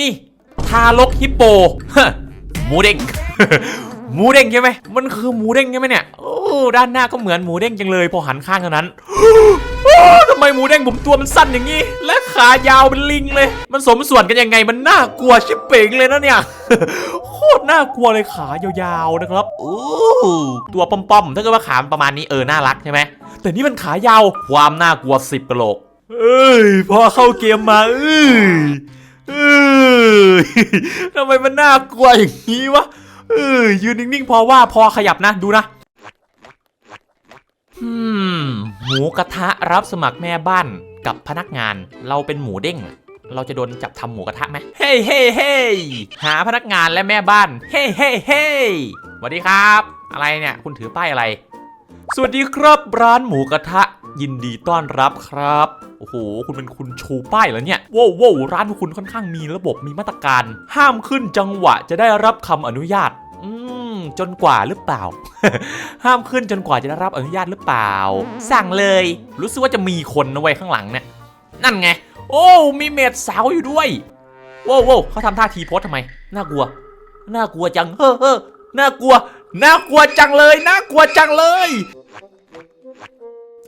นี่ ทารกฮิปโปหมูเด้งหมูเด้งใช่ไหมมันคือหมูเด้งใช่ไหมเนี่ยโอ้ด้านหน้าก็เหมือนหมูเด้งจังเลยพอหันข้างเท่านั้นทำไมหมูเด้งผมตัวมันสั้นอย่างนี้ และขายาวเป็นลิงเลย มันสมส่วนกันยังไงมันน่ากลัวชิบเป่งเลยนะเนี่ยโคตรน่ากลัวเลยขายาวๆนะครับโอ้ตัวป้อมๆถ้าเกิดว่าขาประมาณนี้เออน่ารักใช่ไหมแต่นี่มันขายาวความน่ากลัวสิบกะโหลกเอ้ยพอเข้าเกมมาเอ้ย เอ้ยทำไมมันน่ากลัวอย่างนี้วะเอ้ยยืนนิ่งๆพอว่าพอขยับนะดูนะอืมหมูกระทะรับสมัครแม่บ้านกับพนักงาน เราเป็นหมูเด้งเราจะโดนจับทำหมูกระทะไหมเฮ้เฮ้เฮ้หาพนักงานและแม่บ้าน เฮ้เฮ้เฮ้สวัสดีครับ อะไรเนี่ย คุณถือป้ายอะไร สวัสดีครับร้านหมูกระทะ ยินดีต้อนรับครับ โอ้โห คุณเป็นคุณชูป้ายเหรอเนี่ยว้าวว้าวร้านคุณค่อนข้างมีระบบมีมาตรการ ห้ามขึ้นจังหวะจะได้รับคำอนุญาต อืม จนกว่าหรือเปล่า ห้ามขึ้นจนกว่าจะได้รับอนุญาตหรือเปล่า สั่งเลย รู้สึกว่าจะมีคนนะเว้ยข้างหลังเนี่ยนั่นไง โอ้มีเมดสาวอยู่ด้วยว้าวว้าวเขาทำท่าทีโพสทำไมน่ากลัวน่ากลัวจังเฮ้อเฮ้อน่ากลัว น่ากลัวจังเลย น่ากลัวจังเลย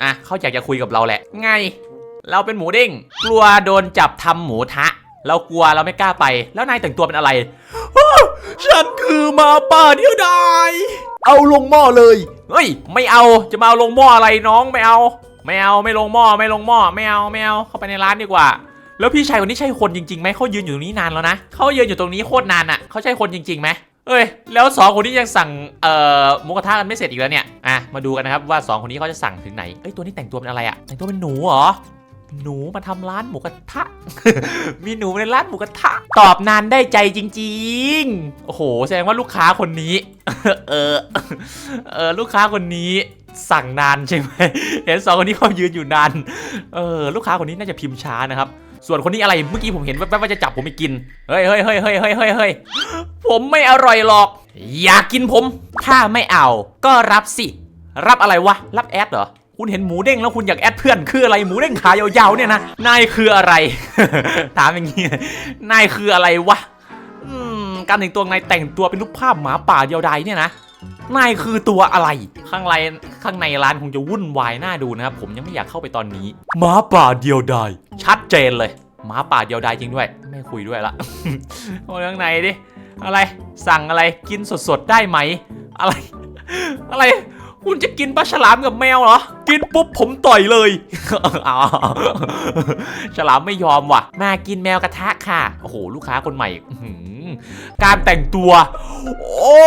อะเขาอยากจะคุยกับเราแหละ ไง เราเป็นหมูเด้ง กลัวโดนจับทำหมูทะ เรากลัวเราไม่กล้าไป แล้วนายแต่งตัวเป็นอะไร ฉันคือหมาป่าเดียวดายเอาลงหม้อเลย เฮ้ย ไม่เอา จะมาเอาลงหม้ออะไรน้องไม่เอา ไม่เอา ไม่ลงหม้อ ไม่ลงหม้อ ไม่เอา ไม่เอา เข้าไปในร้านดีกว่า แล้วพี่ชายคนนี้ใช่คนจริงๆไหมเขายืนอยู่ตรงนี้นานแล้วนะ เขายืนอยู่ตรงนี้โคตรนานอะ เขาใช่คนจริงๆไหม เอ้ยแล้วสองคนนี้ยังสั่งเอ่อหมูกระทะกันไม่เสร็จอีกแล้วเนี่ยอะมาดูกันนะครับว่าสองคนนี้เขาจะสั่งถึงไหนเอ้ยตัวนี้แต่งตัวเป็นอะไรอะแต่งตัวเป็นหนูเหรอหนูมาทำร้านหมูกระทะ มีหนูในร้านหมูกระทะ ตอบนานได้ใจจริงๆ โอ้โห แสดงว่าลูกค้าคนนี้ เออ เออ ลูกค้าคนนี้สั่งนานใช่ไหม เห็นสองคนนี้เขายืนอยู่นาน เออ ลูกค้าคนนี้น่าจะพิมพ์ช้านะครับ ส่วนคนนี้อะไรเมื่อกี้ผมเห็นแว๊บๆว่าจะจับผมไปกินเฮ้ยเฮ้ยเฮ้ยเฮ้ยเฮ้ยเฮ้ยเฮ้ยผมไม่อร่อยหรอก อยากกินผม ถ้าไม่เอา ก็รับสิ รับอะไรวะ รับแอดเหรอคุณเห็นหมูเด้งแล้วคุณอยากแอดเพื่อนคืออะไรหมูเด้งขายาวๆเนี่ยนะนายคืออะไร ถามอย่างนี้นายคืออะไรวะอืมการแต่งตัวนายแต่งตัวเป็นรูปภาพหมาป่าเดียวดายเนี่ยนะ นายคือตัวอะไร ข้างในข้างในร้านคงจะวุ่นวายน่าดูนะครับ ผมยังไม่อยากเข้าไปตอนนี้หมาป่าเดียวดายชัดเจนเลยหมาป่าเดียวดายจริงด้วย ไม่คุยด้วยละโอ้ยข้างในดิอะไรสั่งอะไรกินสดๆได้ไหม อะไร อะไรคุณจะกินปลาฉลามกับแมวเหรอ กินปุ๊บผมต่อยเลยอ๋อฉลามไม่ยอมว่ะ มากินแมวกระทะค่ะ โอ้โห ลูกค้าคนใหม่อื้อหือการแต่งตัว โอ้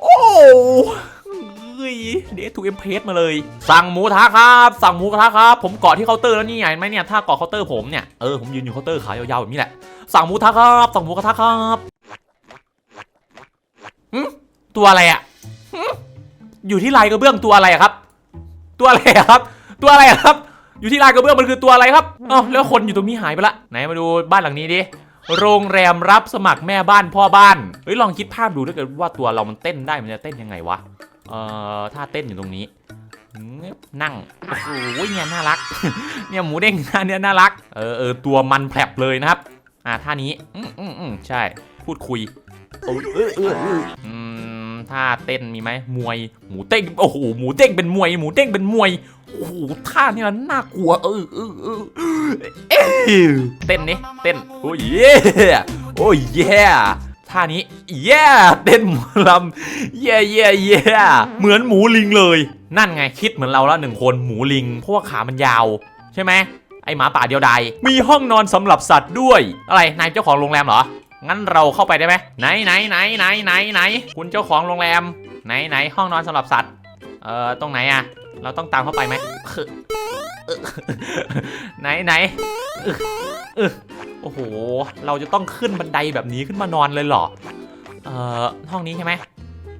โอ้เฮ้ยเดททูเอ็มเพสมาเลย สั่งหมูกระทะครับ สั่งหมูกระทะครับ ผมเกาะที่เคาน์เตอร์แล้วนี่ไงเห็นไหมเนี่ย ถ้าเกาะเคาน์เตอร์ผมเนี่ย เออ ผมยืนอยู่เคาน์เตอร์ขายาวๆแบบนี้แหละ สั่งหมูกระทะครับ สั่งหมูกระทะครับหืตัวอะไรอะอยู่ที่ลายกระเบื้องตัวอะไรครับ ตัวอะไรครับ ตัวอะไรครับ อยู่ที่ลายกระเบื้องมันคือตัวอะไรครับอ้าแล้วคนอยู่ตรงนี้หายไปละ ไหนมาดูบ้านหลังนี้ดิ โรงแรมรับสมัครแม่บ้านพ่อบ้าน เฮ้ยลองคิดภาพดูถ้าเกิดว่าตัวเรามันเต้นได้มันจะเต้นยังไงวะ เอ่อท่าเต้นอยู่ตรงนี้งึบนั่ง โอ้โหเนี่ยน่ารัก เนี่ยหมูเด้งท่าเนี้ยน่ารัก เออเออตัวมันแผลบเลยนะครับ อ่าท่านี้ อืมอืมอืมใช่ พูดคุยโอ้ยเออเออเอออืม ท่าเต้นมีไหมมวยหมูเต้งโอ้โหหมูเด้งเป็นมวยหมูเด้งเป็นมวยโอ้โหท่านี่มันน่ากลัวเออเออเออเอ้ยเต้นนี่เต้นโอ้ยเย่โอ้ยเย่ท่านี้เย่เต้นหมอลำเย่เย่เย่เหมือนหมูลิงเลย นั่นไงคิดเหมือนเราแล้วหนึ่งคนหมูลิงเพราะว่าขามันยาว ใช่ไหมไอหมาป่าเดียวดายมีห้องนอนสำหรับสัตว์ด้วย อะไรนายเจ้าของโรงแรมเหรอ งั้นเราเข้าไปได้ไหมไหนไหนไหนไหนไหนไหนคุณเจ้าของโรงแรม ไหนไหนห้องนอนสำหรับสัตว์ เอ่อตรงไหนอะเราต้องตามเข้าไปไหมไหนไหนโอ้โห เราจะต้องขึ้นบันไดแบบนี้ขึ้นมานอนเลยเหรอ เอ่อห้องนี้ใช่ไหม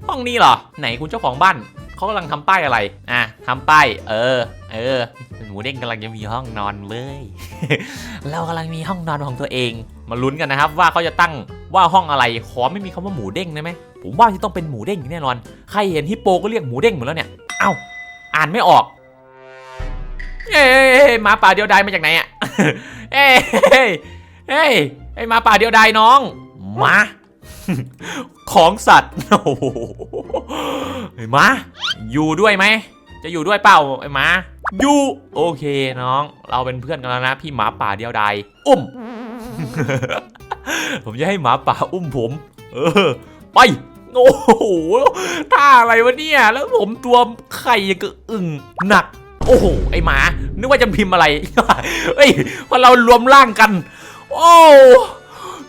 ห้องนี้เหรอ ไหนคุณเจ้าของบ้านเขากำลังทำป้ายอะไร อะทำป้าย เออ เออ หมูเด้งกำลังจะมีห้องนอนเลย เรากำลังมีห้องนอนของตัวเอง มาลุ้นกันนะครับ ว่าเขาจะตั้งว่าห้องอะไร ขอไม่มีคำว่าหมูเด้งได้ไหมผมว่าที่ต้องเป็นหมูเด้งแน่นอน ใครเห็นฮิปโปก็เรียกหมูเด้งหมดแล้วเนี่ย เอ้า อ่านไม่ออก เอ้ยมาป่าเดียวดายมาจากไหนอะ เอ้ยเฮ้ยเฮ้ยไอ้มาป่าเดียวดายน้อง มา ของสัตว์ โอ้โหไอ้มา อยู่ด้วยไหม จะอยู่ด้วยเปล่าไอ้มา ยูโอเคน้อง เราเป็นเพื่อนกันแล้วนะ พี่หมาป่าเดียวดายอุ้ม ผมจะให้หมาป่าอุ้มผม เออ ไปโอ้โหท่าอะไรวะเนี่ย แล้วผมตัวไข่ยังกระอึ่งหนัก โอ้โห ไอหมา นึกว่าจะพิมพ์อะไร เฮ้ย พอเรารวมร่างกัน โอ้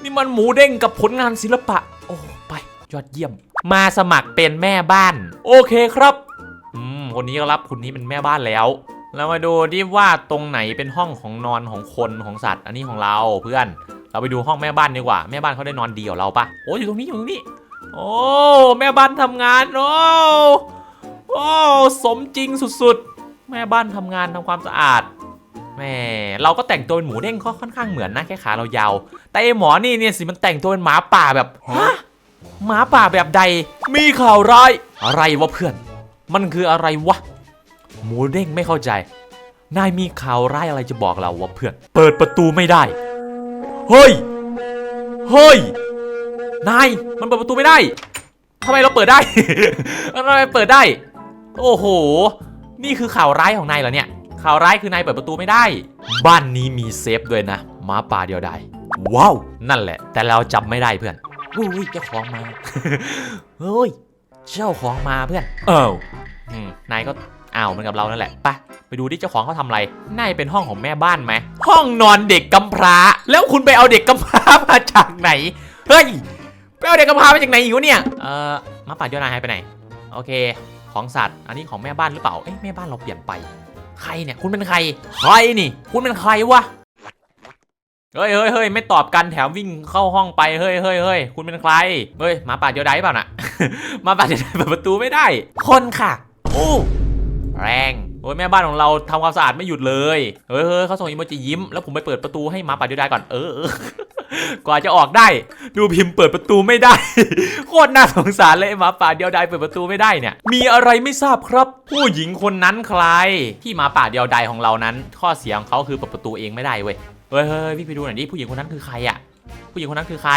นี่มันหมูเด้งกับผลงานศิลปะ โอ้ ไป ยอดเยี่ยม มาสมัครเป็นแม่บ้าน โอเคครับ คนนี้ก็รับคนนี้เป็นแม่บ้านแล้ว เรามาดูดิว่าตรงไหนเป็นห้องของนอนของคนของสัตว์ อันนี้ของเราเพื่อน เราไปดูห้องแม่บ้านดีกว่า แม่บ้านเขาได้นอนดียวเราปะโอ้อยู่ตรงนี้อยู่ตรงนี้ โอ้แม่บ้านทำงานโอ้โอ้สมจริงสุดๆ แม่บ้านทำงานทำความสะอาดแม่เราก็แต่งตัวเป็นหมูเด้งก็ค่อนข้างเหมือนนะแค่ขาเรายาว แต่ไอหมอนี่เนี่ยสิมันแต่งตัวเป็นหมาป่าแบบฮะหมาป่าแบบใด มีข่าวร้ายอะไรวะเพื่อน มันคืออะไรวะ หมูเด้งไม่เข้าใจ นายมีข่าวร้ายอะไรจะบอกเราวะเพื่อน เปิดประตูไม่ได้ เฮ้ย เฮ้ย นาย มันเปิดประตูไม่ได้ทำไมเราเปิดได้ ทำไมเปิดได้ โอ้โห นี่คือข่าวร้ายของนายเหรอเนี่ย ข่าวร้ายคือนายเปิดประตูไม่ได้ บ้านนี้มีเซฟด้วยนะหมาป่าเดียวไดายว้าว นั่นแหละ แต่เราจำไม่ได้เพื่อนอุ้ยเจ้าของมา เฮ้ย เจ้าของมาเพื่อนเอ้าอืมนายก็อ้าวเหมือนกับเรานั่นแหละไปไปดูที่เจ้าของเขาทำอะไรน่าจะเป็นห้องของแม่บ้านไหม ห้องนอนเด็กกำพร้า แล้วคุณไปเอาเด็กกำพร้ามาจากไหน เฮ้ย ไปเอาเด็กกำพร้ามาจากไหนอยู่เนี่ย เอ่อหมาป่าเดียวนายหายไปไหน โอเค ของสัตว์ อันนี้ของแม่บ้านหรือเปล่า เอ้ยแม่บ้านเราเปลี่ยนไป ใครเนี่ย คุณเป็นใคร ใครนี่ คุณเป็นใครวะ เฮ้ยเฮ้ยเฮ้ยไม่ตอบกันแถมวิ่งเข้าห้องไป เฮ้ยเฮ้ยเฮ้ยคุณเป็นใคร เฮ้ยหมาป่าเดียวไดายเปล่าน่ะ หมาป่าเดียวไดายเปิดประตูไม่ได้ คนค่ะโอ้แรงโอ้ยแม่บ้านของเราทำความสะอาดไม่หยุดเลย เฮ้ยเฮ้ยเขาส่งอีโมจิยิ้ม แล้วผมไปเปิดประตูให้หมาป่าเดียวไดายก่อน เออ กว่าจะออกได้ ดูพิมพ์เปิดประตูไม่ได้ โคตรน่าสงสารเลยหมาป่าเดียวไดายเปิดประตูไม่ได้เนี่ย มีอะไรไม่ทราบครับ ผู้หญิงคนนั้นใคร ที่หมาป่าเดียวไดายของเรานั้น ข้อเสียของเขาคือเปิดประตูเองไม่ได้เว้ย เฮ้ยเฮ้ยพี่ไปดูหน่อยดิผู้หญิงคนนั้นคือใครอะผู้หญิงคนนั้นคือใคร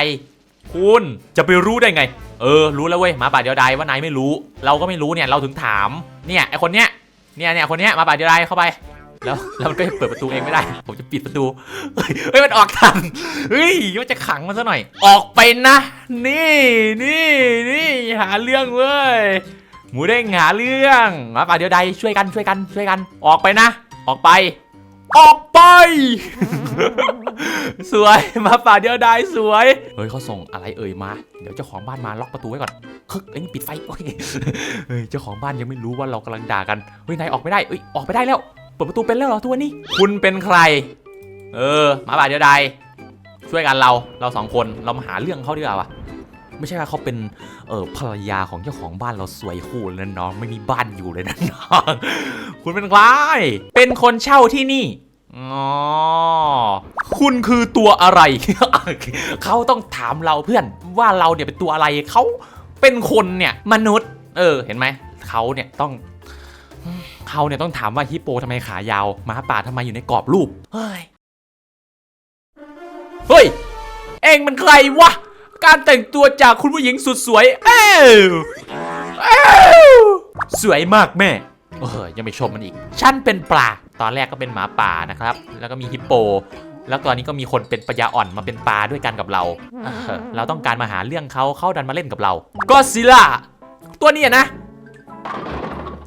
คุณจะไปรู้ได้ไง เออ รู้แล้วเว้ยหมาป่าเดียวดายว่านายไม่รู้ เราก็ไม่รู้เนี่ยเราถึงถามเนี่ยไอคนเนี้ยเนี่ยเนี่ยคนเนี้ยหมาป่าเดียวดายเข้าไป แล้วแล้วมันก็เปิดประตูเองไม่ได้ ผมจะปิดประตูเฮ้ยเฮ้ยมันออกทันเฮ้ยมันจะขังมันซะหน่อย ออกไปนะ นี่นี่นี่หาเรื่องเว้ยหมูเด้งหาเรื่องหมาป่าเดียวดายช่วยกันช่วยกันช่วยกัน ออกไปนะ ออกไป ออกไป สวยหมาป่าเดียวดายสวย เฮ้ยเขาส่งอะไรเอ่ยมา เดี๋ยวเจ้าของบ้านมาล็อกประตูไว้ก่อนคึกเอ้ยปิดไฟโอ้ยเฮ้ยเจ้าของบ้านยังไม่รู้ว่าเรากำลังด่ากันเฮ้ยนายออกไม่ได้เอ้ยออกไปได้แล้วเปิดประตูเป็นแล้วเหรอตัวนี้ คุณเป็นใคร เออหมาป่าเดียวดายช่วยกันเราเราสองคนเรามาหาเรื่องเขาดีกว่าวะ ไม่ใช่ว่าเขาเป็นเออภรรยาของเจ้าของบ้านเราสวยคู่เลยนะน้องไม่มีบ้านอยู่เลยนะน้อง คุณเป็นใครเป็นคนเช่าที่นี่อ๋อคุณคือตัวอะไร เขาต้องถามเราเพื่อนว่าเราเนี่ยเป็นตัวอะไรเขาเป็นคนเนี่ยมนุษย์ เออ เห็นไหมเขาเนี่ยต้องเขาเนี่ยต้องถามว่าฮิปโปทำไมขายาวหมาป่าทำไมอยู่ในกรอบรูป เฮ้ย เฮ้ย เองมันใครวะ การแต่งตัวจากคุณผู้หญิงสุดสวยเอ้วเอ้วสวยมากแม่เออยังไม่ชมมันอีก ฉันเป็นปลา ตอนแรกก็เป็นหมาป่านะครับ แล้วก็มีฮิปโป แล้วตอนนี้ก็มีคนเป็นปัญญาอ่อนมาเป็นปลาด้วยกันกับเราเออเราต้องการมาหาเรื่องเขาเขาดันมาเล่นกับเราก็ซิล่าตัวนี้อะนะ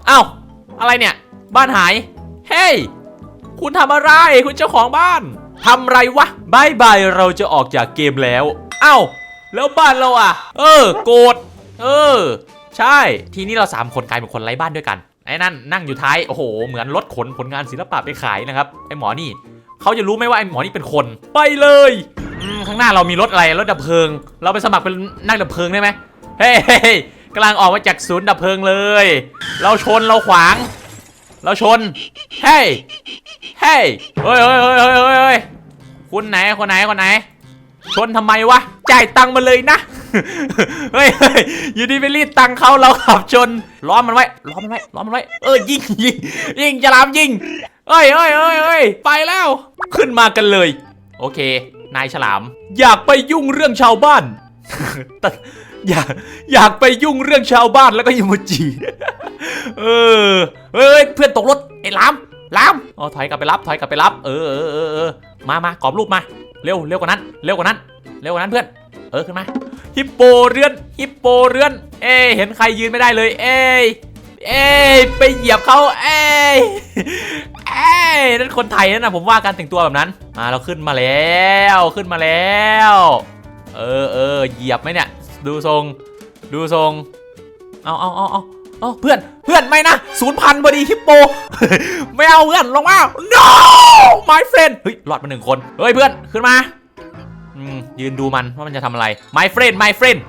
เอ้าอะไรเนี่ย บ้านหาย เฮ้ย คุณทำอะไร คุณเจ้าของบ้านทำไรวะบายบาย เราจะออกจากเกมแล้ว เอ้า แล้วบ้านเราอะ เออ โกรธเออ ใช่ ทีนี้เราสามคนกลายเป็นคนไร้บ้านด้วยกันไอ้นั่นนั่งอยู่ท้ายโอ้โห เหมือนรถขนผลงานศิลปะไปขายนะครับไอ้หมอนี่เขาจะรู้ไหมว่าไอ้หมอนี่เป็นคนไปเลยข้างหน้าเรามีรถอะไรรถดับเพลิง เราไปสมัครเป็นนักดับเพลิงได้ไหมเฮ้ยกำลังออกมาจากศูนย์ดับเพลิงเลย เราชนเราขวาง เราชนเฮ้ยเฮ้ยเฮ้ยเฮ้ยเฮ้ยเฮ้ยเฮ้ยเฮ้ยคุณไหนคนไหนคนไหน ชนทำไมวะ จ่ายตังมาเลยนะเฮ้ยเฮ้ยอยู่ดีไปรีดตังเขาเราขับชน ล้อมมันไว้ ล้อมมันไว้ ล้อมมันไว้ เออยิงยิงยิงจะลามยิงเฮ้ยเฮ้ยเฮ้ยเฮ้ยไปแล้ว ขึ้นมากันเลย โอเค นายฉลาม อยากไปยุ่งเรื่องชาวบ้านแต่อยากอยากไปยุ่งเรื่องชาวบ้านแล้วก็อิโมจิเออเฮ้ยเพื่อนตกรถไอ้ลามลามอ๋อถอยกลับไปรับถอยกลับไปรับ เออเออเออมา มากรอบรูปมา เร็วเร็วกว่านั้น เร็วกว่านั้น เร็วกว่านั้นเพื่อน เออขึ้นมา ฮิปโปเรือน ฮิปโปเรือน เอ้เห็นใครยืนไม่ได้เลย เอ้เอ้ไปเหยียบเขาเอ้เอ้นั่นคนไทยนั่นนะผมว่าการแต่งตัวแบบนั้น มาเราขึ้นมาแล้วขึ้นมาแล้ว เออเออเหยียบไหมเนี่ย ดูทรง ดูทรง เอาเอาเอาเอา เอาเพื่อนเพื่อนไม่นะศูนย์พันพอดีฮิปโป ไม่เอาเพื่อนลงมา no my friend เฮ้ยรอดมาหนึ่งคนเฮ้ยเพื่อนขึ้นมาอืมยืนดูมันว่ามันจะทำอะไร my friend my friend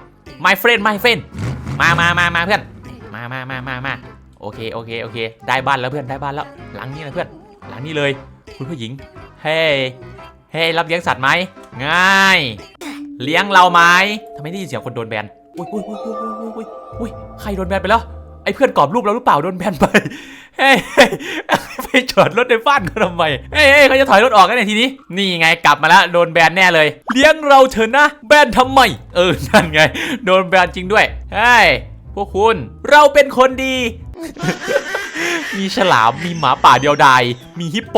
my friend my friend มามามามาเพื่อน มามามามามาโอเคโอเคโอเค ได้บ้านแล้วเพื่อนได้บ้านแล้วหลังนี้นะเพื่อนหลังนี้เลย คุณผู้หญิง เฮ้เฮ้รับเลี้ยงสัตว์ไหมง่าย เลี้ยงเราไหมทำไมได้ยินเสียงคนโดนแบนอุ้ยอุ้ยอุ้ยอุ้ยอุ้ยอุ้ยใครโดนแบนไปแล้ว ไอ้เพื่อนกรอบรูปเราหรือเปล่าโดนแบนไป เฮ้ยไปจอดรถในบ้านเขาทำไมเฮ้ยเฮ้ยเขาจะถอยรถออกกันในทีนี้ นี่ไงกลับมาแล้วโดนแบนแน่เลย เลี้ยงเราเถอะนะ แบนทำไม เออ นั่นไง โดนแบนจริงด้วย เฮ้ย พวกคุณ เราเป็นคนดี มีฉลาม มีหมาป่าเดียวดาย มีฮิปโป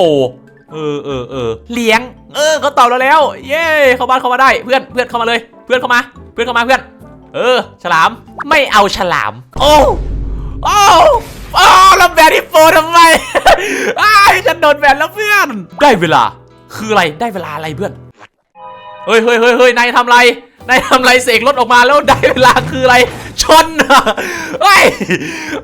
เออเออเออเลี้ยง เออเขาตอบเราแล้ว เย้เข้าบ้านเข้ามาได้ เพื่อน เพื่อนเข้ามาเลย เพื่อนเข้ามา เพื่อนเข้ามาเพื่อน เออ ฉลาม ไม่เอาฉลาม โอ้ โอ้โอ้แล้วแบนฮิปโปทำไมอ้ายฉันโดนแบนแล้วเพื่อน ได้เวลา คืออะไร ได้เวลาอะไรเพื่อน เฮ้ยเฮ้ยเฮ้ยเฮ้ยนายทำไรนายทำไรเสกรถออกมาแล้วได้เวลาคืออะไร ชนอะเฮ้ย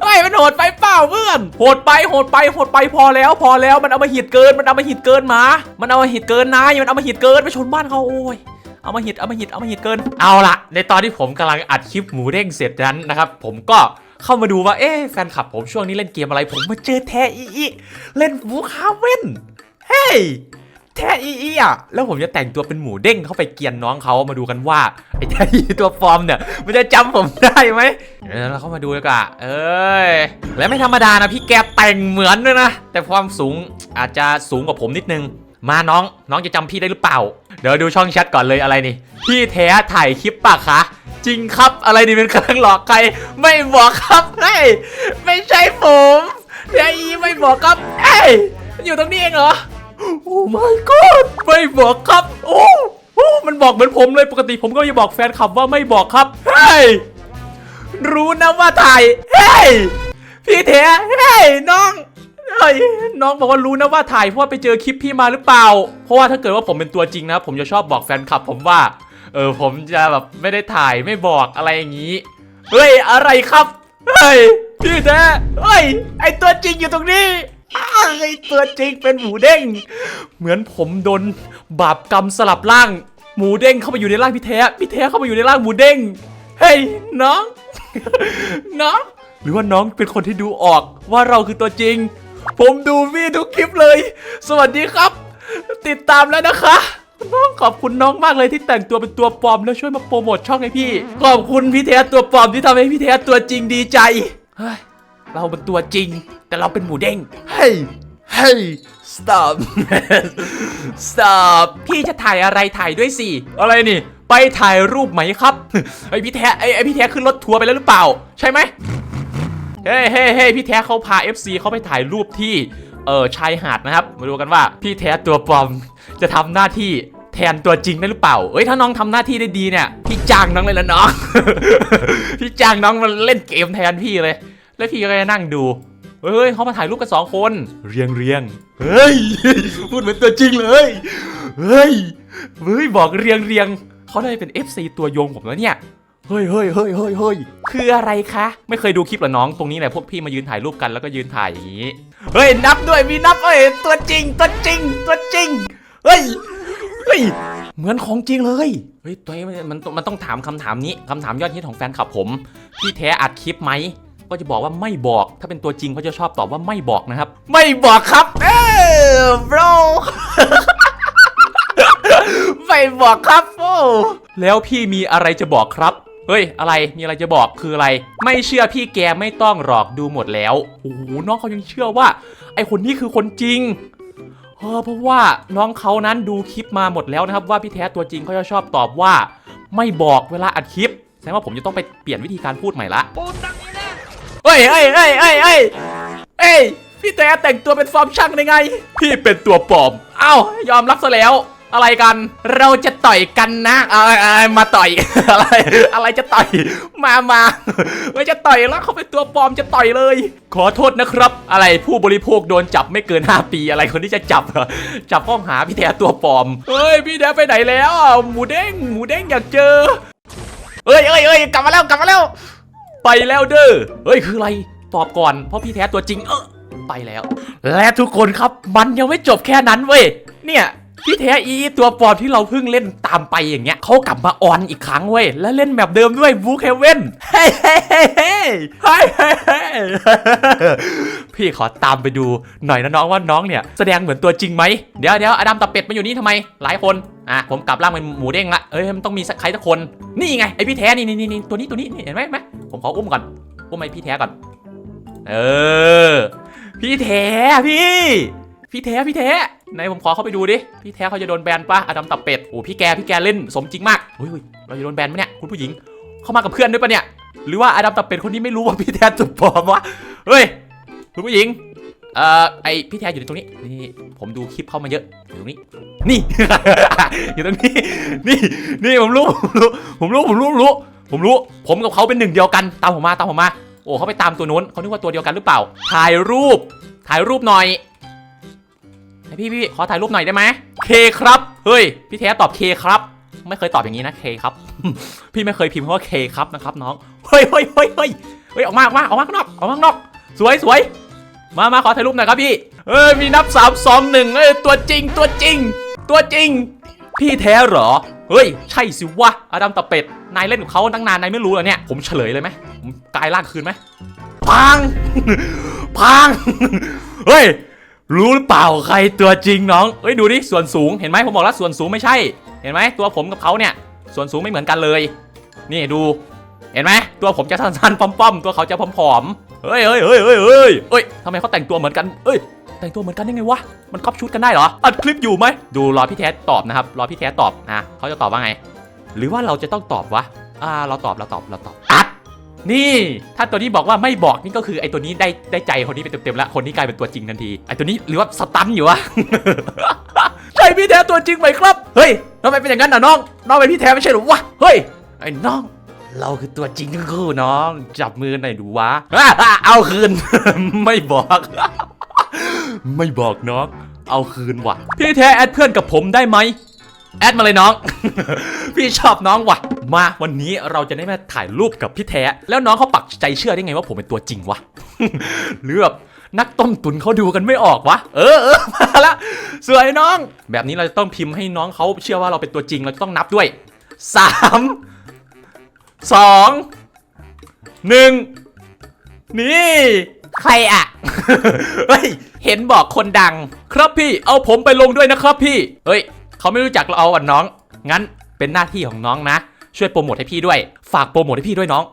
เฮ้ยมันโหดไปเปล่าเพื่อน โหดไปโหดไปโหดไปพอแล้ว พอแล้วมันเอามาหิดเกิน มันเอามาหิดเกินหมา มันเอามาหิดเกินนายมันเอามาหิดเกินไปชนบ้านเขาโอ้ยเอามาหิดเอามาหิดเอามาหิดเกิน เอาละในตอนที่ผมกำลังอัดคลิปหมูเด้งเสร็จนั้นนะครับ ผมก็ เข้ามาดูว่าเอ๊ะแฟนคลับผมช่วงนี้เล่นเกมอะไร ผมมาเจอแทอีอีเล่นบูคาเว่นเฮ้ยแทอีอีอะแล้วผมจะแต่งตัวเป็นหมูเด้งเข้าไปเกียนน้องเขามาดูกันว่าไอ้แทอีตัวฟอร์มเนี่ยมันจะจำผมได้ไหมเออเราเข้ามาดูเลยก่ะเอ้ยและไม่ธรรมดานะพี่แกแต่งเหมือนด้วยนะแต่ความสูงอาจจะสูงกว่าผมนิดนึง มาน้องน้องจะจำพี่ได้หรือเปล่า เดี๋ยวดูช่องแชทก่อนเลยอะไรนี่ พี่แท้ถ่ายคลิปปะคะ จริงครับอะไรนี่เป็นกำลังหลอกใคร ไม่บอกครับเฮ้ยไม่ใช่ผมแทอีไม่บอกครับเอ้ยมันอยู่ตรงนี้เองเหรอโอ้ my god ไม่บอกครับโอ้โอ้มันบอกเหมือนผมเลยปกติผมก็จะบอกแฟนคลับว่าไม่บอกครับเฮ้ยรู้นะว่าถ่ายเฮ้ยพี่เถะเฮ้ยน้อง เฮ้ยน้องบอกว่ารู้นะว่าถ่ายเพราะว่าไปเจอคลิปพี่มาหรือเปล่า เพราะว่าถ้าเกิดว่าผมเป็นตัวจริงนะผมจะชอบบอกแฟนคลับผมว่า เออผมจะแบบไม่ได้ถ่ายไม่บอกอะไรอย่างนี้ เฮ้ยอะไรครับเฮ้ยพี่แท้เฮ้ยไอตัวจริงอยู่ตรงนี้ไอตัวจริงเป็นหมูเด้ง เหมือนผมโดนบาปกรรมสลับร่าง หมูเด้งเข้าไปอยู่ในร่างพี่แท้พี่แท้เข้าไปอยู่ในร่างหมูเด้งเฮ้ยน้อง น้อง หรือว่าน้องเป็นคนที่ดูออกว่าเราคือตัวจริง ผมดูพี่ทุกคลิปเลย สวัสดีครับ ติดตามแล้วนะคะน้องขอบคุณน้องมากเลยที่แต่งตัวเป็นตัวปลอมแล้วช่วยมาโปรโมทช่องให้พี่ ขอบคุณพี่แท้ตัวปลอมที่ทำให้พี่แท้ตัวจริงดีใจ เฮ้ย เราเป็นตัวจริง แต่เราเป็นหมูเด้ง เฮ้ย เฮ้ย stop stop พี่จะถ่ายอะไรถ่ายด้วยสิ อะไรนี่ ไปถ่ายรูปไหมครับ ไอพี่แท้ไอไอพี่แท้ขึ้นรถทัวร์ไปแล้วหรือเปล่า ใช่ไหม เฮ้ยเฮ้ยเฮ้ยพี่แท้เขาพา FC เขาไปถ่ายรูปที่เออชายหาดนะครับ มาดูกันว่าพี่แท้ตัวปลอมจะทำหน้าที่แทนตัวจริงได้หรือเปล่า เอ้ยถ้าน้องทำหน้าที่ได้ดีเนี่ยพี่จ้างน้องเลยละน้อง พี่จ้างน้องมาเล่นเกมแทนพี่เลย แล้วพี่ก็จะนั่งดู เฮ้ยเขามาถ่ายรูปกันสองคน เรียงเรียง เฮ้ยพูดเหมือนตัวจริงเลย เฮ้ย เฮ้ยบอกเรียงเรียงเขาได้เป็น FC ตัวยงผมแล้วเนี่ย เฮ้ยเฮ้ยเฮ้ยเฮ้ยเฮ้ยคืออะไรคะ ไม่เคยดูคลิปเหรอน้อง ตรงนี้แหละพวกพี่มายืนถ่ายรูปกันแล้วก็ยืนถ่ายอย่างนี้ เฮ้ย นับด้วยมีนับเอ้ยตัวจริง ตัวจริง ตัวจริง เฮ้ย เฮ้ย เหมือนของจริงเลย เฮ้ย ตัวนี้มันมันมันต้องถามคำถามนี้คำถามยอดฮิตของแฟนคลับผม พี่แท้อัดคลิปไหม ก็จะบอกว่าไม่บอก ถ้าเป็นตัวจริงเขาจะชอบตอบว่าไม่บอกนะครับ ไม่บอกครับ เออ bro ไม่บอกครับโอ้แล้วพี่มีอะไรจะบอกครับ เฮ้ย อะไรมีอะไรจะบอกคืออะไร ไม่เชื่อพี่แกไม่ต้องหรอกดูหมดแล้วโอ้โหน้องเขายังเชื่อว่า ไอคนนี้คือคนจริงเออเพราะว่าน้องเขานั้นดูคลิปมาหมดแล้วนะครับว่าพี่แท้ตัวจริงเขาจะชอบตอบว่า ไม่บอกเวลาอัดคลิปแสดงว่าผมจะต้องไปเปลี่ยนวิธีการพูดใหม่ละเอ้ยเอ้ยเอ้ยเอ้ยเอ้ยเอ้ยพี่แท้แต่งตัวเป็นฟอร์มช่างได้ไง พี่เป็นตัวปลอม เอ้ายอมรับซะแล้ว อะไรกัน เราจะต่อยกันนะอออมาต่อยอะไร อะไรจะต่อย มามาไม่จะต่อยแล้วเขาเป็นตัวปลอมจะต่อยเลย ขอโทษนะครับ อะไรผู้บริโภคโดนจับไม่เกิน 5 ปีอะไรคนที่จะจับจับข้อหาพี่แท้ตัวปลอมเฮ้ยพี่แท้ไปไหนแล้วหมูเด้งหมูเด้งอยากเจอเอ้ยเอ้ยเอ้ยกลับมาแล้วกลับมาแล้ว ไปแล้วเด้อเฮ้ยคืออะไรตอบก่อนเพราะพี่แท้ตัวจริงเออไปแล้ว และทุกคนครับมันยังไม่จบแค่นั้นเว้ยเนี่ย พี่แท้อีตัวปลอมที่เราเพิ่งเล่นตามไปอย่างเงี้ยเขากลับมาออนอีกครั้งเว้ยและเล่นแบบเดิมด้วยบูเคเว่นเฮ้ยเฮ้ยเฮ้ยเฮ้ยเฮ้ยเฮ้ยเฮ้ยพี่ขอตามไปดูหน่อยนะน้องว่าน้องเนี่ยแสดงเหมือนตัวจริงไหมเดี๋ยวเดี๋ยวอดัมตะเป็ดมาอยู่นี่ทำไมหลายคนอะผมกลับร่างเป็นหมูเด้งละเอ้ยมันต้องมีสักใครสักคนนี่ไงไอพี่แท้นี่นี่นี่ตัวนี้ตัวนี้นี่เห็นไหมเห็นไหมผมขออุ้มก่อนอุ้มไอพี่แท้ก่อน เออ พี่แท้พี่ พี่แท้พี่แท้ ไหนผมขอเข้าไปดูดิ พี่แท้เขาจะโดนแบนปะอดัมตับเป็ด โอ้พี่แกพี่แกเล่นสมจริงมากเฮ้ยเราจะโดนแบนไหมเนี่ยคุณผู้หญิง เข้ามากับเพื่อนด้วยปะเนี่ย หรือว่าอดัมตับเป็ดคนนี้ไม่รู้ว่าพี่แท้จุดปอมวะ เฮ้ยคุณผู้หญิง เอ่อไอพี่แท้อยู่ในตรงนี้ นี่ผมดูคลิปเข้ามาเยอะ อยู่ตรงนี้ นี่ อยู่ตรงนี้ นี่ นี่ผมรู้ผมรู้ ผมรู้ ผมรู้ ผมรู้ ผมกับเขาเป็นหนึ่งเดียวกัน ตามผมมา ตามผมมา โอ้เขาไปตามตัวนู้นเขานึกว่าตัวเดียวกันหรือเปล่า ถ่ายรูป ถ่ายรูปหน่อย พี่พี่ขอถ่ายรูปหน่อยได้ไหมเคครับ เฮ้ย พี่แท้ตอบเคครับ ไม่เคยตอบอย่างนี้นะเคครับ พี่ไม่เคยพิมพ์ว่าเคครับนะครับน้อง เฮ้ยเฮ้ยเฮ้ยเฮ้ยเฮ้ยออกมาออกมาออกมาข้างนอกออกมาข้างนอก สวยสวยมามาขอถ่ายรูปหน่อยครับพี่ เอ้ยมีนับสามสองหนึ่งเอ้ยตัวจริงตัวจริง ตัวจริง พี่แท้เหรอ เฮ้ย ใช่สิวะอดัมตะเป็ด นายเล่นกับเขาตั้งนาน นายไม่รู้เหรอเนี่ย ผมเฉลยเลยไหมผมกลายร่างคืนไหมพังพังเฮ้ย รู้หรือเปล่าใครตัวจริงน้องเฮ้ยดูดิส่วนสูงเห็นไหมผมบอกแล้วส่วนสูงไม่ใช่ เห็นไหมตัวผมกับเขาเนี่ย ส่วนสูงไม่เหมือนกันเลย นี่ดู เห็นไหมตัวผมจะสั้นๆป้อมๆตัวเขาจะผอมๆเฮ้ยเฮ้ยเฮ้ยเฮ้ยเฮ้ยเฮ้ยทำไมเขาแต่งตัวเหมือนกันเอ้ยแต่งตัวเหมือนกันได้ไงวะมันก๊อปชุดกันได้เหรออัดคลิปอยู่ไหมดูรอพี่แท้ตอบนะครับรอพี่แท้ตอบนะเขาจะตอบว่าไง หรือว่าเราจะต้องตอบวะอ่าเราตอบเราตอบเราตอบ นี่ ถ้าตัวนี้บอกว่าไม่บอกนี่ก็คือไอ้ตัวนี้ได้ได้ใจคนนี้ไปเต็มๆแล้วคนนี้กลายเป็นตัวจริงทันทีไอ้ตัวนี้หรือว่าสตันอยู่วะ ใช่พี่แท้ตัวจริงไหมครับ เฮ้ยทำไมเป็นอย่างนั้นน่ะน้อง น้องเป็นพี่แท้ไม่ใช่หรอวะ เฮ้ยไอ้น้อง เราคือตัวจริงทั้งคู่น้อง จับมือหน่อยดูวะ เอาคืน ไม่บอก ไม่บอกน้อง เอาคืนว่ะ พี่แท้แอดเพื่อนกับผมได้ไหม แอดมาเลยน้อง พี่ชอบน้องว่ะ มาวันนี้เราจะได้มาถ่ายรูปกับพี่แท้ แล้วน้องเขาปักใจเชื่อได้ไงว่าผมเป็นตัวจริงวะ หรือแบบนักต้มตุนเขาดูกันไม่ออกวะ เออเออมาละสวยน้อง แบบนี้เราจะต้องพิมพ์ให้น้องเขาเชื่อว่าเราเป็นตัวจริงเราจะต้องนับด้วยสามสองหนึ่งนี่ ใครอะ เฮ้ย เห็นบอกคนดัง ครับพี่ เอาผมไปลงด้วยนะครับพี่ เฮ้ย เขาไม่รู้จักเราเอาอะน้อง งั้นเป็นหน้าที่ของน้องนะ ช่วยโปรโมทให้พี่ด้วย ฝากโปรโมทให้พี่ด้วยน้อง